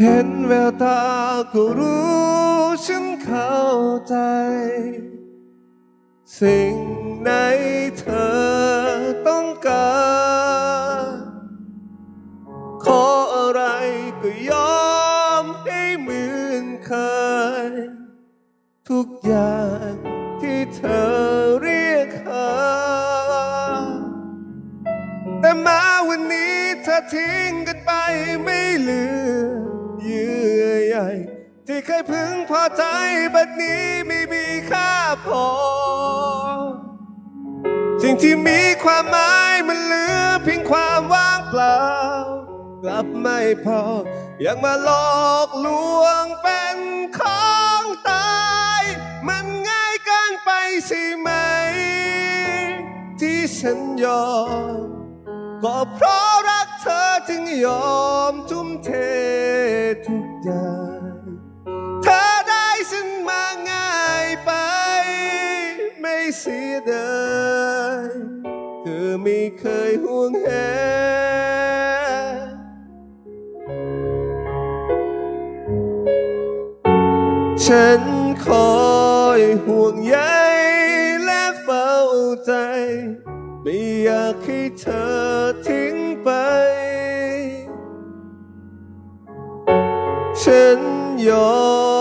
เห็นแววตาก็รู้ฉันเข้าใจ สิ่งไหนเธอต้องการ ขออะไรก็ยอมให้เหมือนเคย ทุกอย่างที่เธอเรียกหาแต่มาวันนี้เธอทิ้งกันไปไม่เหลือ เยื่อใยที่เคยพึงพอใจบัดนี้ไม่มีค่าพอ สิ่งที่มีความหมายมันเหลือเพียงความว่างเปล่า กลับไม่พออยากมาหลอกลวงเป็นของตาย มันง่ายเกินไปใช่ไหม ที่ฉันยอม ก็เพราะรักเธอจึงยอมทุ่มเท ทุกอย่าง เธอได้ฉันมาง่ายไป ไม่เสียดายเธอไม่เคยห่วงแหฉันคอยห่วงใยและเฝ้าใจ ไม่อยากให้เธอทิ้ง ไปฉันยอ